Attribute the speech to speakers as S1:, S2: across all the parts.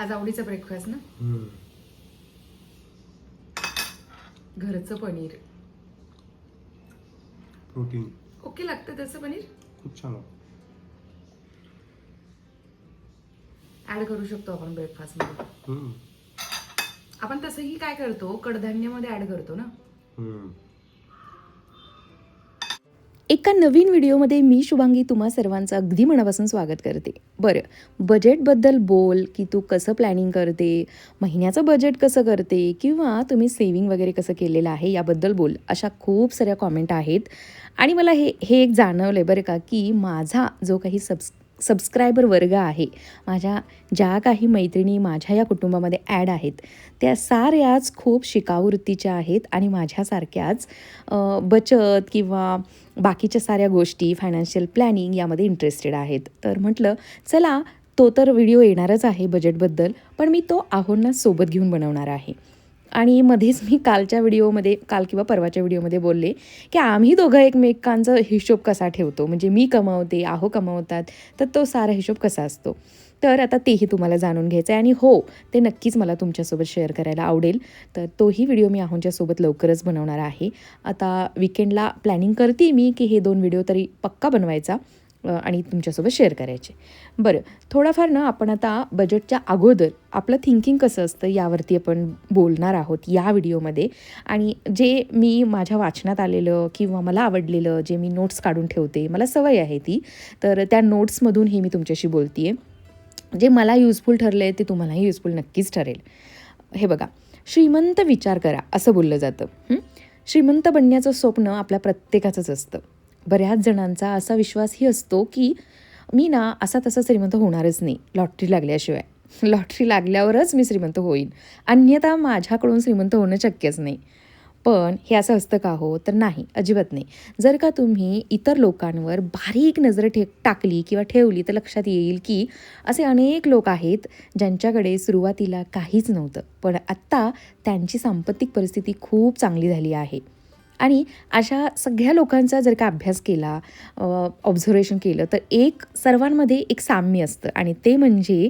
S1: आज आवडीचा ब्रेकफास्ट ना. घरचं पनीर
S2: प्रोटीन
S1: ओके लागतं तसं पनीर
S2: खूप छान.
S1: ऍड करू शकतो आपण
S2: ब्रेकफास्टमध्ये.
S1: आपण तसंही काय करतो कडधान्यामध्ये ऍड करतो ना
S2: हम्म.
S3: एका नवीन व्हिडिओमध्ये मी शुभांगी तुम्हा सर्वांचं अगदी मनापासून स्वागत करते. बरं बजेटबद्दल बोल की तू कसं प्लॅनिंग करते महिन्याचं बजेट कसं करते किंवा तुम्ही सेविंग वगैरे कसं केलेलं आहे याबद्दल बोल अशा खूप साऱ्या कॉमेंट आहेत. आणि मला हे हे एक जाणवलं आहे बरं का की माझा जो काही सबस् सबस्क्रायबर वर्ग आहे. माझ्या ज्या काही मैत्रिणी माझ्या या कुटुंबामध्ये ॲड आहेत त्या साऱ्याच खूप शिकावृत्तीच्या आहेत आणि माझ्यासारख्याच बचत किंवा बाकीच्या साऱ्या गोष्टी फायनान्शियल प्लॅनिंग यामध्ये इंटरेस्टेड आहेत. तर म्हटलं चला तो तर व्हिडिओ येणारच आहे बजेटबद्दल पण मी तो आहोंना सोबत घेऊन बनवणार आहे. आणि मध्येच मी कालच्या व्हिडिओमध्ये काल किंवा परवाच्या व्हिडिओमध्ये बोलले की आम्ही दोघं एकमेकांचा हिशोब कसा ठेवतो? म्हणजे मी कमावते आहो कमावतात तर तो सारा हिशोब कसा असतो? तर आता तेही तुम्हाला जाणून घ्यायचं आहे आणि हो ते नक्कीच मला तुमच्यासोबत शेअर करायला आवडेल. तर तोही व्हिडिओ मी आहोंच्यासोबत लवकरच बनवणार आहे. आता विकेंडला प्लॅनिंग करते मी की हे दोन व्हिडिओ तरी पक्का बनवायचा. आणि तुमच्यासोबत शेअर करायचे. बरं थोडाफार ना आपण आता बजेटच्या अगोदर आपलं थिंकिंग कसं असतं यावरती आपण बोलणार आहोत या व्हिडिओमध्ये आणि जे मी माझ्या वाचनात आलेलं किंवा मला आवडलेलं जे मी नोट्स काढून ठेवते मला सवय आहे ती तर त्या नोट्समधून हे मी तुमच्याशी बोलते आहे जे मला युजफुल ठरलं आहे ते तुम्हालाही युजफुल नक्कीच ठरेल. हे बघा श्रीमंत विचार करा असं बोललं जातं. श्रीमंत बनण्याचं स्वप्न आपल्या प्रत्येकाचंच असतं. बऱ्याच जणांचा असा विश्वासही असतो की मी ना असा तसा श्रीमंत होणारच नाही लॉटरी लागल्याशिवाय. लॉटरी लागल्यावरच मी श्रीमंत होईन. अन्यथा माझ्याकडून श्रीमंत होणं शक्यच नाही. पण हे असं असतं का हो? तर नाही अजिबात नाही. जर का तुम्ही इतर लोकांवर बारीक नजर ठे टाकली किंवा ठेवली तर लक्षात येईल की असे अनेक लोक आहेत ज्यांच्याकडे सुरुवातीला काहीच नव्हतं. पण आत्ता त्यांची सांपत्तिक परिस्थिती खूप चांगली झाली आहे. आणि अशा सगळ्या लोकांचा जर का अभ्यास केला ऑब्झर्वेशन केलं तर एक सर्वांमध्ये एक साम्य असतं. आणि ते म्हणजे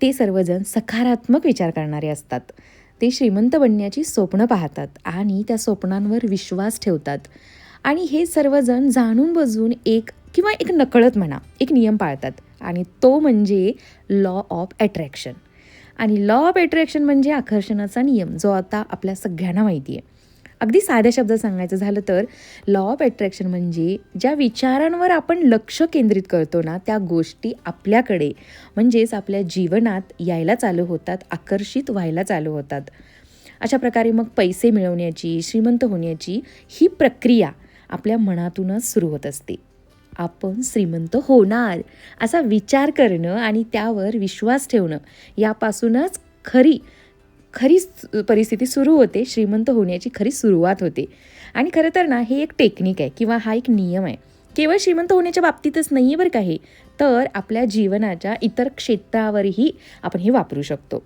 S3: ते सर्वजण सकारात्मक विचार करणारे असतात. ते श्रीमंत बनण्याची स्वप्न पाहतात आणि त्या स्वप्नांवर विश्वास ठेवतात. आणि हे सर्वजण जाणून बजून एक किंवा एक नकळत म्हणा एक नियम पाळतात. आणि तो म्हणजे लॉ ऑफ ॲट्रॅक्शन आणि लॉ ऑफ ॲट्रॅक्शन म्हणजे आकर्षणाचा नियम जो आता आपल्या सगळ्यांना माहिती आहे अगदी साध्या शब्दात सांगायचं झालं तर लॉ ऑफ अट्रॅक्शन म्हणजे ज्या विचारांवर आपण लक्ष केंद्रित करतो ना त्या गोष्टी आपल्याकडे म्हणजेच आपल्या जीवनात यायला चालू होतात आकर्षित व्हायला चालू होतात. अशा प्रकारे मग पैसे मिळवण्याची श्रीमंत होण्याची ही प्रक्रिया आपल्या मनातूनच सुरू होत असते. आपण श्रीमंत होणार असा विचार करणं आणि त्यावर विश्वास ठेवणं यापासूनच खरी खरी परिस्थिती सुरू होते श्रीमंत होण्याची खरी सुरुवात होते. आणि खरं तर ना हे एक टेक्निक आहे किंवा हा एक नियम आहे. केवळ श्रीमंत होण्याच्या बाबतीतच नाही आहे बरं काही तर आपल्या जीवनाच्या इतर क्षेत्रावरही आपण हे वापरू शकतो.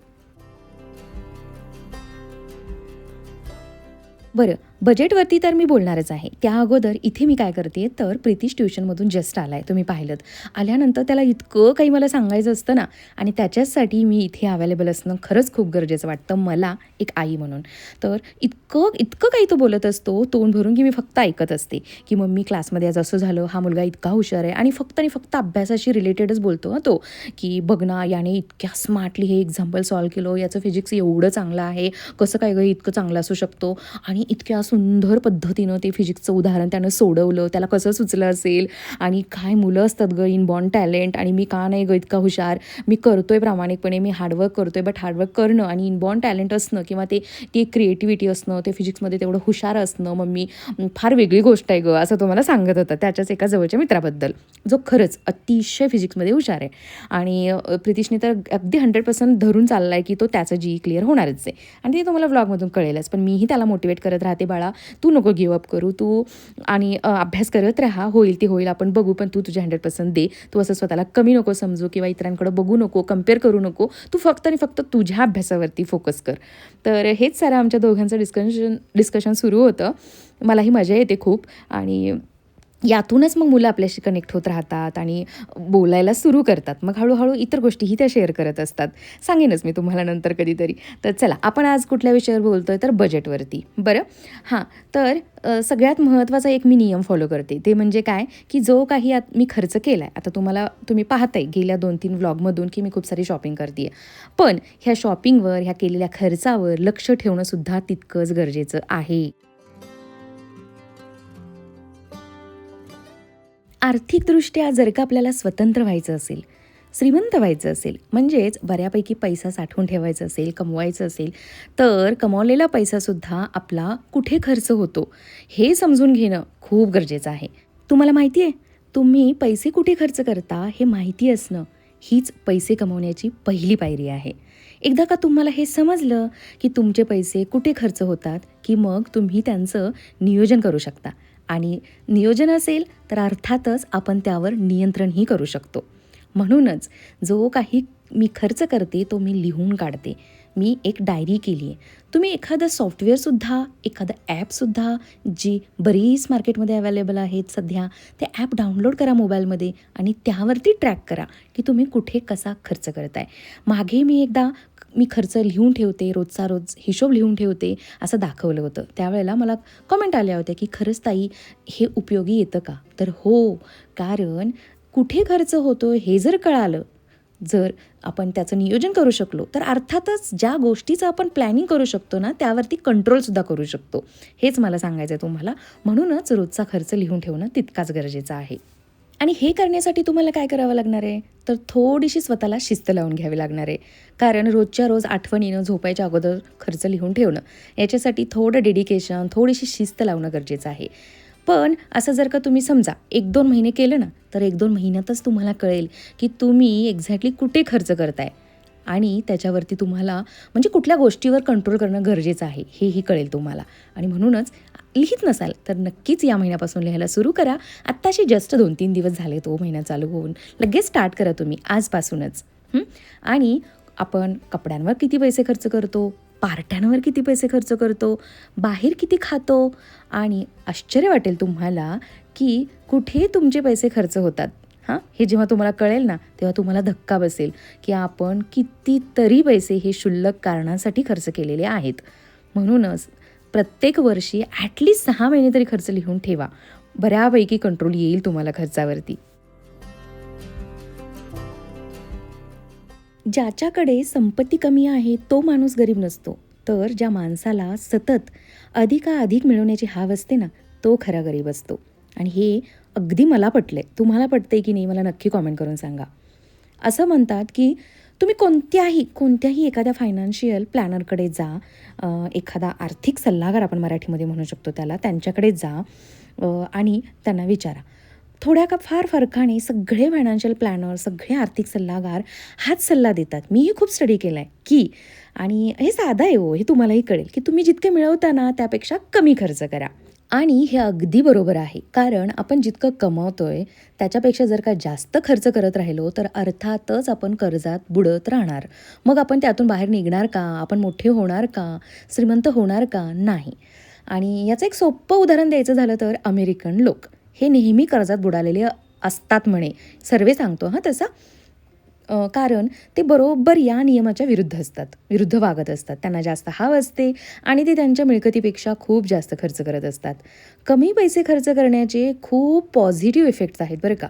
S3: बरं बजेटवरती तर मी बोलणारच आहे. त्या अगोदर इथे मी काय करते तर प्रितीश ट्युशनमधून जस्ट आला आहे तुम्ही पाहिलं आल्यानंतर त्याला इतकं काही मला सांगायचं असतं ना आणि त्याच्याचसाठी मी इथे अवेलेबल असणं खरंच खूप गरजेचं वाटतं मला एक आई म्हणून. तर इतकं इतकं काही तो बोलत असतो तोंड भरून की मी फक्त ऐकत असते की मम्मी क्लासमध्ये आज असं झालं हा मुलगा इतका हुशार आहे आणि फक्त आणि फक्त अभ्यासाशी रिलेटेडच बोलतो ना तो की बघ ना याने इतक्या स्मार्टली हे एक्झाम्पल सॉल्व केलं याचं फिजिक्स एवढं चांगलं आहे कसं काय गं इतकं चांगलं असू शकतो आणि इतक्या सुंदर पद्धतीनं ते फिजिक्सचं उदाहरण त्यानं सोडवलं त्याला कसं सुचलं असेल? आणि काय मुलं असतात गं इन बॉर्न टॅलेंट आणि मी का नाही गं इतका हुशार? मी करतोय प्रामाणिकपणे मी हार्डवर्क करतोय बट हार्डवर्क करणं आणि इनबॉर्न टॅलेंट असणं किंवा ते ती एक क्रिएटिव्हिटी असणं ते फिजिक्समध्ये तेवढं हुशार असणं मम्मी फार वेगळी गोष्ट आहे गं असं तो मला सांगत होता त्याच्याच एका जवळच्या मित्राबद्दल. जो खरंच अतिशय फिजिक्समध्ये हुशार आहे. आणि प्रितीशने प्रितिशने तर अगदी हंड्रेड पर्सेंट धरून चालला आहे की तो त्याचं जी क्लिअर होणारच आहे. आणि ते तुम्हाला व्लॉगमधून कळेलच पण मीही त्याला मोटिवेट करत राहते बाळ तू नको गिव अप करू. तू आणि अभ्यास करत राहा. होईल ते होईल. आपण बघू पण तू तुझ्या हंड्रेड पर्सेंट दे. तू असं स्वतःला कमी नको समजू किंवा इतरांकडं बघू नको कंपेअर करू नको. तू फक्त आणि फक्त तुझ्या अभ्यासावरती फोकस कर. तर हेच सारं आमच्या दोघांचं डिस्कशन डिस्कशन सुरू होतं. मलाही मजा येते खूप. आणि यातूनच मग मुलं आपल्याशी कनेक्ट होत राहतात आणि बोलायला सुरू करतात. मग हळूहळू इतर गोष्टीही त्या शेअर करत असतात. सांगेनच मी तुम्हाला नंतर कधीतरी. तर चला आपण आज कुठल्या विषयावर बोलतो आहे तर बजेटवरती बरं? हां. तर सगळ्यात महत्त्वाचा एक मी नियम फॉलो करते. ते म्हणजे काय? की जो काही आत मी खर्च केला आहे आता तुम्हाला तुम्ही पाहताय गेल्या दोन तीन व्लॉगमधून की मी खूप सारी शॉपिंग करते आहे पण ह्या शॉपिंगवर ह्या केलेल्या खर्चावर लक्ष ठेवणंसुद्धा तितकंच गरजेचं आहे. आर्थिकदृष्ट्या जर का आपल्याला स्वतंत्र व्हायचं असेल श्रीमंत व्हायचं असेल म्हणजेच बऱ्यापैकी पैसा साठवून ठेवायचा असेल कमवायचं असेल तर कमावलेला पैसासुद्धा आपला कुठे खर्च होतो हे समजून घेणं खूप गरजेचं आहे. तुम्हाला माहिती आहे तुम्ही पैसे कुठे खर्च करता हे माहिती असणं हीच पैसे कमवण्याची पहिली पायरी आहे. एकदा का तुम्हाला हे समजलं की तुमचे पैसे कुठे खर्च होतात की मग तुम्ही त्यांचं नियोजन करू शकता. आणि नियोजन असेल तर अर्थातच आपण त्यावर नियंत्रणही करू शकतो. म्हणूनच जो काही मी खर्च करते तो मी लिहून काढते. मी एक डायरी केली आहे. तुम्ही एखादं सॉफ्टवेअरसुद्धा एखादं ॲपसुद्धा जी बरीच मार्केटमध्ये अवेलेबल आहेत सध्या ते ॲप डाउनलोड करा मोबाईलमध्ये आणि त्यावरती ट्रॅक करा की तुम्ही कुठे कसा खर्च करताय. मागे मी एकदा मी खर्च लिहून ठेवते रोजचा रोज हिशोब लिहून ठेवते असं दाखवलं होतं. त्यावेळेला मला कमेंट आल्या होत्या की खरंच ताई हे उपयोगी येतं का? तर हो कारण कुठे खर्च होतो हे जर कळालं जर आपण त्याचं नियोजन करू शकलो तर अर्थातच ज्या गोष्टीचं आपण प्लॅनिंग करू शकतो ना त्यावरती कंट्रोलसुद्धा करू शकतो. हेच मला सांगायचं आहे तुम्हाला. म्हणूनच रोजचा खर्च लिहून ठेवणं तितकाच गरजेचं आहे. आणि हे करण्यासाठी तुम्हाला काय करावं लागणार आहे? तर थोडीशी स्वतःला शिस्त लावून घ्यावी लागणार आहे. कारण रोजच्या रोज आठवणीनं झोपायच्या अगोदर खर्च लिहून ठेवणं याच्यासाठी थोडं डेडिकेशन थोडीशी शिस्त लावणं गरजेचं आहे. पण असं जर का तुम्ही समजा एक दोन महिने केलं ना तर एक दोन महिन्यातच तुम्हाला कळेल की तुम्ही एक्झॅक्टली कुठे खर्च करताय. आणि त्याच्यावरती तुम्हाला म्हणजे कुठल्या गोष्टीवर कंट्रोल करणं गरजेचं आहे हेही कळेल तुम्हाला. आणि म्हणूनच लिहित नसाल तर नक्कीच या महिन्यापासून लिहायला सुरू करा. आत्ताशी जस्ट दोन तीन दिवस झाले तो हो, महिना चालू होऊन. लगेच स्टार्ट करा तुम्ही आजपासूनच. आणि आपण कपड्यांवर किती पैसे खर्च करतो? पार्ट्यांवर किती पैसे खर्च करतो? बाहेर किती खातो? आणि आश्चर्य वाटेल तुम्हाला की कुठे तुमचे पैसे खर्च होतात. हां? हे जेव्हा तुम्हाला कळेल ना तेव्हा तुम्हाला धक्का बसेल की आपण कितीतरी पैसे हे क्षुल्लक कारणांसाठी खर्च केलेले आहेत. म्हणूनच प्रत्येक वर्षी ॲटलिस्ट सहा महिने तरी खर्च लिहून ठेवा. बऱ्यापैकी कंट्रोल येईल तुम्हाला खर्चावरती. ज्याच्याकडे संपत्ती कमी आहे तो माणूस गरीब नसतो. तर ज्या माणसाला सतत अधिकाधिक मिळवण्याची हाव असते ना तो खरा गरीब असतो. आणि हे अगदी मला पटलं आहे तुम्हाला पटते की नाही मला नक्की कॉमेंट करून सांगा. असं म्हणतात की तुम्ही कोणत्याही कोणत्याही एखाद्या फायनान्शियल प्लॅनरकडे जा. एखादा आर्थिक सल्लागार आपण मराठीमध्ये म्हणू शकतो त्याला. त्यांच्याकडे जा. आणि त्यांना विचारा. थोड्या का फार फरकाने सगळे फायनान्शियल प्लॅनर सगळे आर्थिक सल्लागार हाच सल्ला देतात. मीही खूप स्टडी केला आहे की आणि हे साधा आहे हो हे तुम्हालाही कळेल की तुम्ही जितके मिळवता ना त्यापेक्षा कमी खर्च करा. आणि हे अगदी बरोबर आहे. कारण आपण जितकं कमवतोय त्याच्यापेक्षा जर का जास्त खर्च करत राहिलो तर अर्थातच आपण कर्जात बुडत राहणार. मग आपण त्यातून बाहेर निघणार का? आपण मोठे होणार का? श्रीमंत होणार का? नाही. आणि याचं एक सोपं उदाहरण द्यायचं झालं तर अमेरिकन लोक. हे नेहमी कर्जात बुडालेले असतात म्हणे. सर्वे सांगतो हां तसा. कारण ते बरोबर या नियमाच्या विरुद्ध असतात विरुद्ध वागत असतात. त्यांना जास्त हाव असते आणि ते त्यांच्या मिळकतीपेक्षा खूप जास्त खर्च करत असतात. कमी पैसे खर्च करण्याचे खूप पॉझिटिव्ह इफेक्ट्स आहेत बरं का.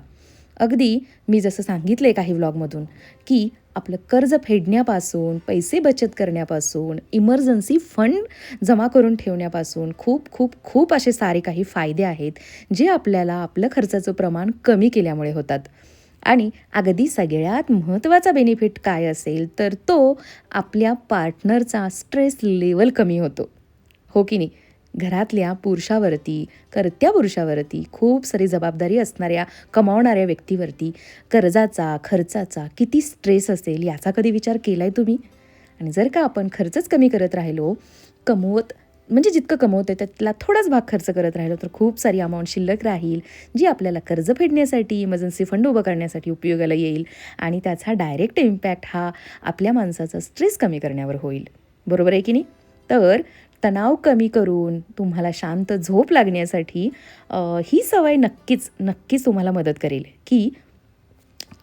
S3: अगदी मी जसं सांगितलं आहे काही व्लॉगमधून की आपलं कर्ज फेडण्यापासून पैसे बचत करण्यापासून इमर्जन्सी फंड जमा करून ठेवण्यापासून खूप खूप खूप असे सारे काही फायदे आहेत जे आपल्याला आपलं खर्चाचं प्रमाण कमी केल्यामुळे होतात. आणि अगदी सगळ्यात महत्त्वाचा बेनिफिट काय असेल तर तो आपल्या पार्टनरचा स्ट्रेस लेवल कमी होतो. हो की नाही? घरातल्या पुरुषावरती करत्या पुरुषावरती खूप सारी जबाबदारी असणाऱ्या कमावणाऱ्या व्यक्तीवरती कर्जाचा खर्चाचा किती स्ट्रेस असेल याचा कधी विचार केला आहे तुम्ही? आणि जर का आपण खर्चच कमी करत राहिलो कमवत म्हणजे जितकं कमवतं त्यातला थोडाच भाग खर्च करत राहिलो तर खूप सारी अमाऊंट शिल्लक राहील जी आपल्याला कर्ज फेडण्यासाठी इमर्जन्सी फंड उभं करण्यासाठी उपयोगाला येईल आणि त्याचा डायरेक्ट इम्पॅक्ट हा आपल्या माणसाचा स्ट्रेस कमी करण्यावर होईल. बरोबर आहे की नाही? तर तणाव कमी करून तुम्हाला शांत झोप लागण्यासाठी ही सवय नक्कीच नक्कीच तुम्हाला मदत करेल की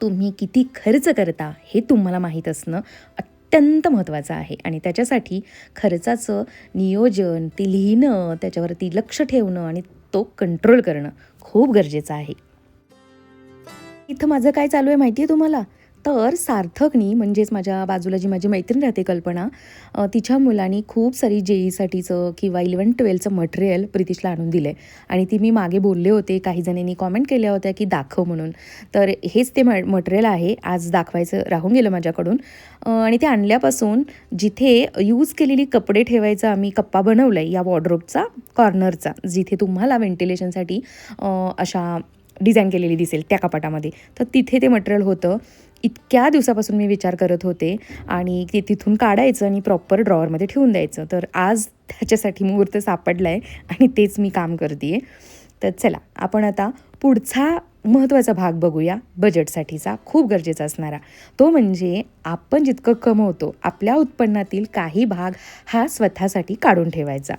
S3: तुम्ही किती खर्च करता हे तुम्हाला माहीत असणं अत्यंत महत्त्वाचं आहे. आणि त्याच्यासाठी खर्चाचं नियोजन ते लिहिणं त्याच्यावरती लक्ष ठेवणं आणि तो कंट्रोल करणं खूप गरजेचं आहे. इथं माझं काय चालू आहे माहिती आहे तुम्हाला? तर सार्थकनी म्हणजेच माझ्या बाजूला जी माझी मैत्रीण राहते कल्पना तिच्या मुलांनी खूप सारी जे ईसाठीचं किंवा इलेवन ट्वेल्थचं मटेरियल प्रितिशला आणून दिलं आहे आणि ती मी मागे बोलले होते काही जणांनी कॉमेंट केल्या होत्या की दाखव म्हणून. तर हेच ते म मटेरियल आहे आज दाखवायचं राहून गेलं माझ्याकडून. आणि ते आणल्यापासून जिथे यूज केलेली कपडे ठेवायचा आम्ही कप्पा बनवला आहे या वॉर्ड्रोबचा कॉर्नरचा जिथे तुम्हाला व्हेंटिलेशनसाठी अशा डिझाईन केलेली दिसेल त्या कपाटामध्ये तर तिथे ते मटेरियल होतं. इतक्या दिवसापासून मी विचार करत होते आणि ते तिथून काढायचं आणि प्रॉपर ड्रॉवरमध्ये ठेवून द्यायचं. तर आज त्याच्यासाठी मुहूर्त सापडला आहे आणि तेच मी काम करते आहे तर चला आपण आता पुढचा महत्त्वाचा भाग बघूया. बजेटसाठीचा खूप गरजेचा असणारा तो म्हणजे आपण जितकं कमवतो आपल्या उत्पन्नातील काही भाग हा स्वतःसाठी काढून ठेवायचा.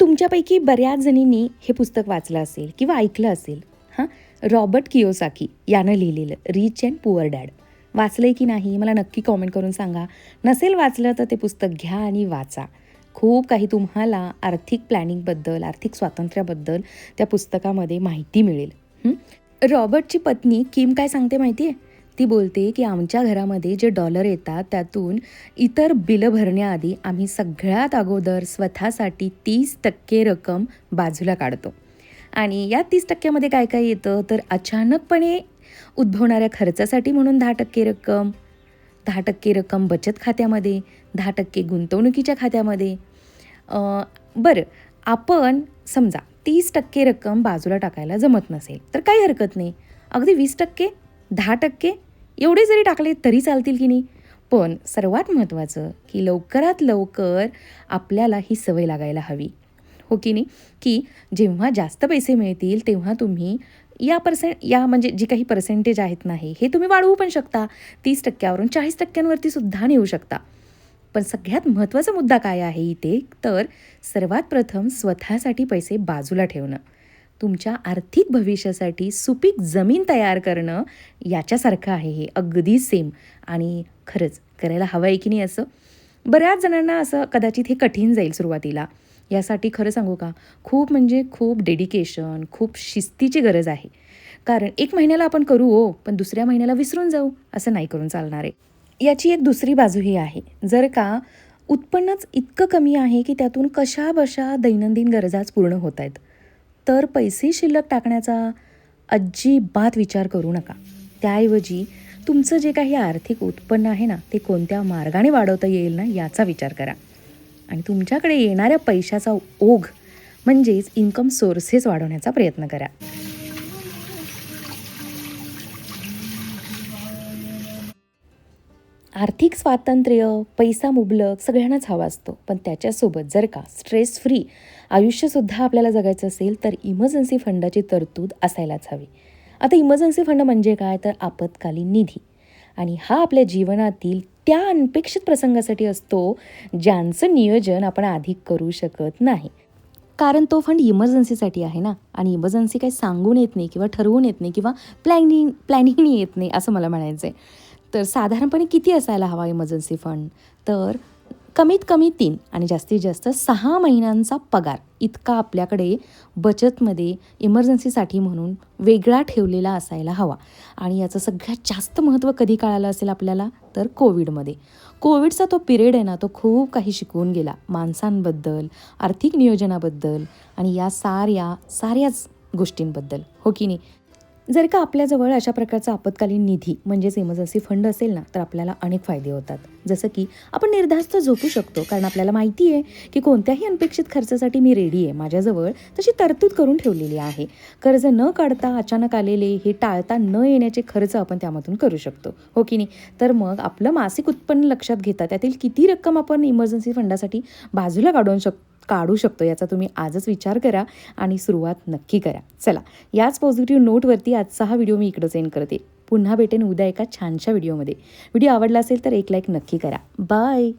S3: तुमच्यापैकी बऱ्याच जणींनी हे पुस्तक वाचलं असेल किंवा ऐकलं असेल हां? रॉबर्ट कियोसाकी यानं लिहिलेलं रिच अँड पुअर डॅड वाचलंय की नाही? मला नक्की कॉमेंट करून सांगा. नसेल वाचलं तर ते पुस्तक घ्या आणि वाचा. खूप काही तुम्हाला आर्थिक प्लॅनिंगबद्दल आर्थिक स्वातंत्र्याबद्दल त्या पुस्तकामध्ये माहिती मिळेल. रॉबर्टची पत्नी किम काय सांगते माहिती आहे ती बोलते की आमच्या घरामध्ये जे डॉलर येतात त्यातून इतर बिलं भरण्याआधी आम्ही सगळ्यात अगोदर स्वतःसाठी तीस टक्के रक्कम बाजूला काढतो. आणि या तीस टक्क्यामध्ये काय काय येतं? तर अचानकपणे उद्भवणाऱ्या खर्चासाठी म्हणून दहा टक्के रक्कम दहा टक्के रक्कम बचत खात्यामध्ये दहा टक्के गुंतवणुकीच्या खात्यामध्ये. बरं आपण समजा तीस टक्के रक्कम बाजूला टाकायला जमत नसेल तर काही हरकत नाही. अगदी वीस टक्के दहा टक्के एवढे जरी टाकले तरी चालतील की नाही? पण सर्वात महत्त्वाचं की लवकरात लवकर आपल्याला ही सवय लागायला हवी. हो की नाही? की जेव्हा जास्त पैसे मिळतील तेव्हा तुम्ही या पर्सेंट या म्हणजे जी काही पर्सेंटेज आहेत नाही हे तुम्ही वाढवू पण शकता. तीस टक्क्यावरून चाळीस टक्क्यांवरती सुद्धा नेऊ शकता. पण सगळ्यात महत्त्वाचा मुद्दा काय आहे इथे? तर सर्वात प्रथम स्वतःसाठी पैसे बाजूला ठेवणं. तुमच्या आर्थिक भविष्यासाठी सुपीक जमीन तयार करणं याच्यासारखं आहे हे. अगदी सेम आणि खरंच करायला हवं आहे की नाही असं? बऱ्याच जणांना असं कदाचित हे कठीण जाईल सुरुवातीला. यासाठी खरं सांगू का? खूप म्हणजे खूप डेडिकेशन खूप शिस्तीची गरज आहे. कारण एक महिन्याला आपण करू हो पण दुसऱ्या महिन्याला विसरून जाऊ असं नाही करून चालणार आहे. याची एक दुसरी बाजूही आहे. जर का उत्पन्नच इतकं कमी आहे की त्यातून कशा बशा दैनंदिन गरजाच पूर्ण होत आहेत. तर पैसे शिल्लक टाकण्याचा अजिबात विचार करू नका. त्याऐवजी तुमचं जे काही आर्थिक उत्पन्न आहे ना ते कोणत्या मार्गाने वाढवता येईल ना याचा विचार करा. आणि तुमच्याकडे येणाऱ्या पैशाचा ओघ म्हणजेच इन्कम सोर्सेस वाढवण्याचा प्रयत्न करा. आर्थिक स्वातंत्र्य पैसा मुबलक सगळ्यांनाच हवा असतो. पण त्याच्यासोबत जर का स्ट्रेस फ्री आयुष्यसुद्धा आपल्याला जगायचं असेल तर इमर्जन्सी फंडाची तरतूद असायलाच हवी. आता इमर्जन्सी फंड म्हणजे काय? तर आपत्कालीन निधी. आणि हा आपल्या जीवनातील त्या अनपेक्षित प्रसंगासाठी असतो ज्यांचं नियोजन आपण आधी करू शकत नाही. कारण तो फंड इमर्जन्सीसाठी आहे ना. आणि इमर्जन्सी काही सांगून येत नाही किंवा ठरवून येत नाही किंवा प्लॅनिंग प्लॅनिंगनी येत नाही असं मला म्हणायचं आहे तर साधारणपणे किती असायला हवा इमर्जन्सी फंड? तर कमीत कमी तीन आणि जास्तीत जास्त सहा महिन्यांचा पगार. इतका आपल्याकडे बचतमध्ये इमर्जन्सीसाठी म्हणून वेगळा ठेवलेला असायला हवा. आणि याचं सगळ्यात जास्त महत्त्व कधी कळालं असेल आपल्याला? तर कोविडमध्ये. कोविडचा तो पिरियड आहे ना तो खूप काही शिकवून गेला. माणसांबद्दल आर्थिक नियोजनाबद्दल आणि या साऱ्या साऱ्याच गोष्टींबद्दल. हो की नाही? जर का आपल्याजवळ अशा प्रकारचा आपत्कालीन निधी म्हणजेच इमर्जन्सी फंड असेल ना तर आपल्याला अनेक फायदे होतात. जसं की आपण निर्धास्त झोपू शकतो कारण आपल्याला माहिती आहे की कोणत्याही अनपेक्षित खर्चासाठी मी रेडी आहे माझ्याजवळ तशी तरतूद करून ठेवलेली आहे. कर्ज न काढता अचानक आलेले हे टाळता न येण्याचे खर्च आपण त्यामधून करू शकतो. हो की नाही? तर मग आपलं मासिक उत्पन्न लक्षात घेता त्यातील किती रक्कम आपण इमर्जन्सी फंडासाठी बाजूला काढून शकतो? काढू शकतो याचा तुम्ही आजच विचार करा आणि सुरुवात नक्की करा. चला याच पॉझिटिव्ह नोटवरती आजचा हा व्हिडिओ मी इकडं सेंड करते. पुन्हा भेटेन उद्या एका छानशा व्हिडिओमध्ये व्हिडिओ आवडला असेल तर एक लाईक नक्की करा. बाय